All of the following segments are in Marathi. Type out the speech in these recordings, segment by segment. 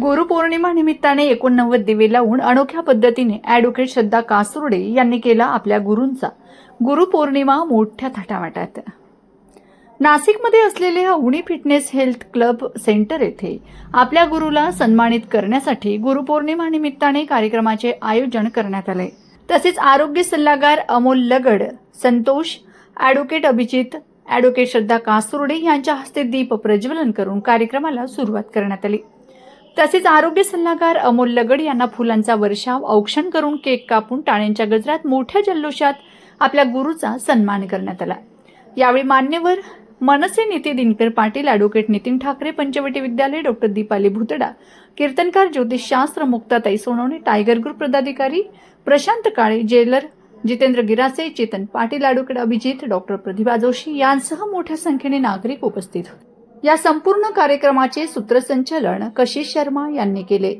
गुरुपौर्णिमा निमित्ताने एकोणनव्वद दिवे लावून अनोख्या पद्धतीने ॲडव्होकेट श्रद्धा कासुर्डे यांनी केला आपल्या गुरूंचा. गुरुपौर्णिमा मोठ्या थाटामाटात नाशिकमध्ये असलेल्या उणी फिटनेस हेल्थ क्लब सेंटर येथे आपल्या गुरुला सन्मानित करण्यासाठी गुरुपौर्णिमा निमित्ताने कार्यक्रमाचे आयोजन करण्यात आले. तसेच आरोग्य सल्लागार अमोल लगड संतोष ॲडव्होकेट अभिजित ॲडव्होकेट श्रद्धा कासुर्डे यांच्या हस्ते दीप प्रज्वलन करून कार्यक्रमाला सुरुवात करण्यात आली. तसेच आरोग्य सल्लागार अमोल लगड यांना फुलांचा वर्षाव औक्षण करून केक कापून टाळ्यांच्या गजरात मोठ्या जल्लोषात आपल्या गुरुचा सन्मान करण्यात आला. यावेळी मान्यवर मनसे नेते दिनकर पाटील ॲडव्होकेट नितीन ठाकरे पंचवटी विद्यालय डॉक्टर दीपाली भुतडा कीर्तनकार ज्योतिषशास्त्र मुक्ताताई सोनवणे टायगर ग्रुप पदाधिकारी Prashant Kale jailer Jitendra Girase Chetan Patil advocate Abhijit doctor Pratibha Joshi यांसह मोठ्या संख्येने नागरिक उपस्थित होते. या संपूर्ण कार्यक्रमाचे सूत्रसंचालन कशिश शर्मा यांनी केले.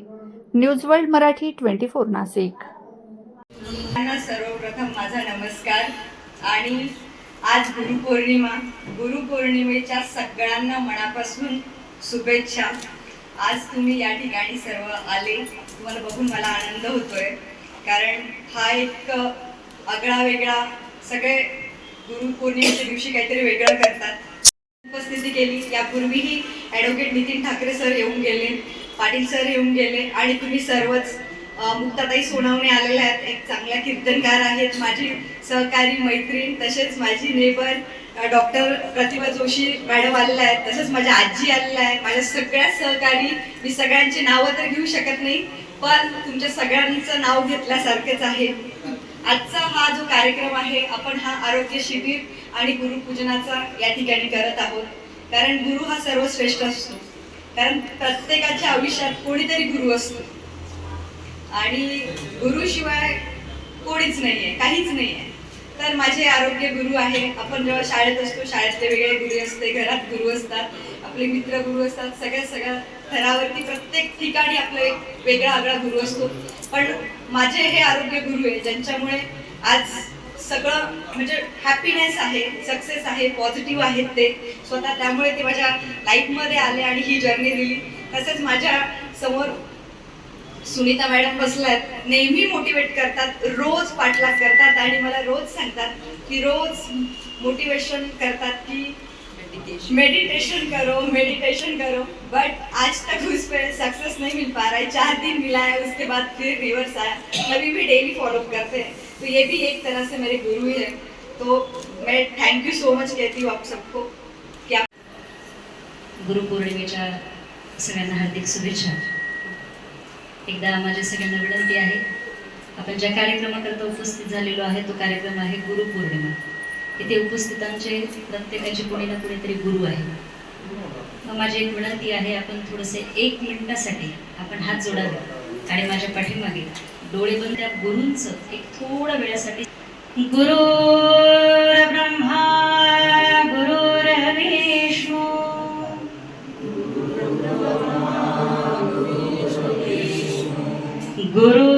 News world Marathi twenty four Nashik. सर्वप्रथम माझा नमस्कार. आणि आज गुरुपौर्णिमा. गुरुपौर्णिमेच्या सगळ्यांना मनापासून शुभेच्छा. आज तुम्ही या ठिकाणी सर्व आले. तुम्हाला बघून मला आनंद होतोय. कारण हा एक आगळा वेगळा सगळे गुरुपौर्णिमेच्या दिवशी काहीतरी वेगळं करतात. उपस्थिती केली. यापूर्वीही ॲडव्होकेट नितीन ठाकरे सर येऊन गेले पाटील सर येऊन गेले आणि तुम्ही सर्वच मुक्ताताई सोनावणे आलेल्या आहेत. एक चांगल्या कीर्तनकार आहेत माझी सहकारी मैत्रीण तसेच माझी neighbour doctor Pratibha Joshi madam आलेल्या आहेत. तसेच माझ्या आजी आलेल्या आहेत. माझ्या सगळ्या सहकारी मी सगळ्यांची नावं तर घेऊ शकत नाही पण तुमच्या सगळ्यांचं नाव घेतल्यासारखेच आहे. आजचा हा जो कार्यक्रम आहे आपण हा आरोग्य शिबिर आणि गुरुपूजनाचा या ठिकाणी करत आहोत. कारण गुरु हा सर्वश्रेष्ठ असतो. कारण प्रत्येकाच्या आयुष्यात कोणीतरी गुरु असतो. आणि गुरुशिवाय कोणीच नाहीये काहीच नाही आहे तर माझे आरोग्य गुरु आहे. आपण जेव्हा शाळेत असतो शाळेतले वेगळे गुरु असते घरात गुरु असतात. आपले मित्र गुरु असतात सगळ्या सगळ्या थरावरती प्रत्येक ठिकाणी आपला एक वेगळा आगळा गुरु असतो. पण माझे हे आरोग्य गुरु आहे ज्यांच्यामुळे आज सगळं म्हणजे हॅपीनेस आहे सक्सेस आहे पॉझिटिव्ह आहेत ते. स्वतः त्यामुळे ते माझ्या लाईफमध्ये आले आणि ही जर्नी दिली. तसेच माझ्यासमोर सुनीता मॅडम बसल्यात. नेहमी मोटिवेट करतात रोज पाठलाग करतात आणि मला रोज सांगतात की रोज मोटिवेशन करतात की मेडिटेशन करो मेडिटेशन करो. बट आज तक उस पर सक्सेस नहीं मिल पा रहा है. चार दिन मिला है उसके बाद फिर रिवर्स आया. अभी भी डेली फॉलो करते हैं. तो ये भी एक तरह से मेरे गुरु ही है. तो मैं थैंक यू सो मच कहती हूँ आप सबको. कि आप गुरुपौर्णिमेच्या सगळ्यांना हार्दिक शुभेच्छा. एकदा माझ्या सगळ्यांना विनंती आहे. आपण ज्या कार्यक्रमाकरता उपस्थित झालेलो आहे तो कार्यक्रम आहे गुरुपौर्णिमा इथे उपस्थितांचे प्रत्येकाचे कोणी ना कोणीतरी गुरु आहे. मग माझी एक विनंती आहे आपण थोडंसे एक मिनिटासाठी आपण हात जोडावे आणि माझ्या पाठीमागे डोळे बंद त्या गुरूंचं एक थोड्या वेळासाठी गुरु ब्रह्मा गुरुर्विष्णू गुरु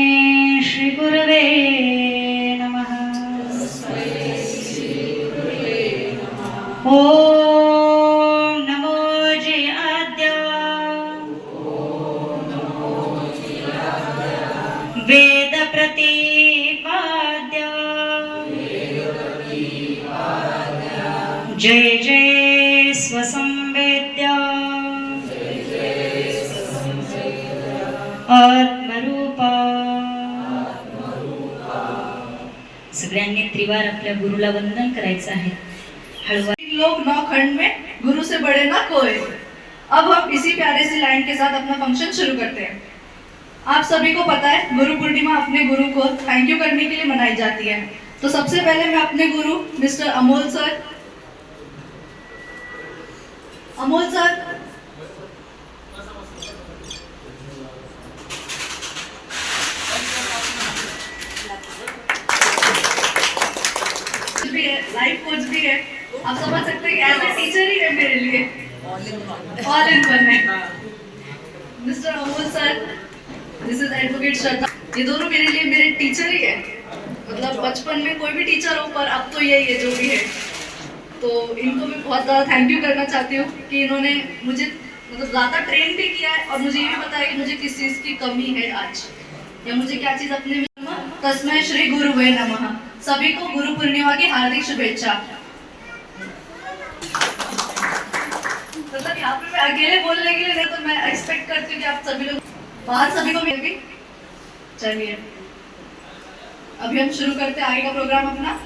जय जय स्वसंवेद्या। आत्मरूपा। सगळ्यांनी त्रिवार आपल्या गुरुला वंदन करायचं आहे. हळवा लोग नौखंड में गुरु से बड़े ना कोई अब हम इसी प्यारे सी लाइन के साथ अपना फंक्शन शुरू करते हैं। आप सभी को पता है गुरु पूर्णिमा अपने गुरु को थैंक यू करने के लिए मनाई जाती है। तो सबसे पहले मैं अपने गुरु mister Amol sir Amol sir. Life coach भी है। आप समझ सकते हैं एज ए टीचर ही है मेरे लिए। ऑल इन वन है। Mister Amol sir this is advocate Shraddha ये दोनों मेरे लिए मेरे टीचर ही है। मतलब बचपन में कोई भी टीचर हो, पर अब तो यही है, जो भी है। तो इनको मैं बहुत ज़्यादा थैंक यू करना चाहती हूँ कि इन्होंने मुझे मतलब ज़्यादा ट्रेन भी किया है और मुझे ये भी बताया कि मुझे किस चीज़ की कमी है आज। या मुझे क्या चीज़ अपने में तस्मय श्री गुरु वे नमः। सभी को गुरु पूर्णिमा की हार्दिक शुभेच्छा। मतलब यहाँ पे मैं अकेले बोलने के लिए नहीं तो मैं एक्सपेक्ट करती हूँ कि आप सभी लोग बाहर सभी को मिल भी चलिए। अभी हम शुरू करते हैं, आगे का प्रोग्राम अपना।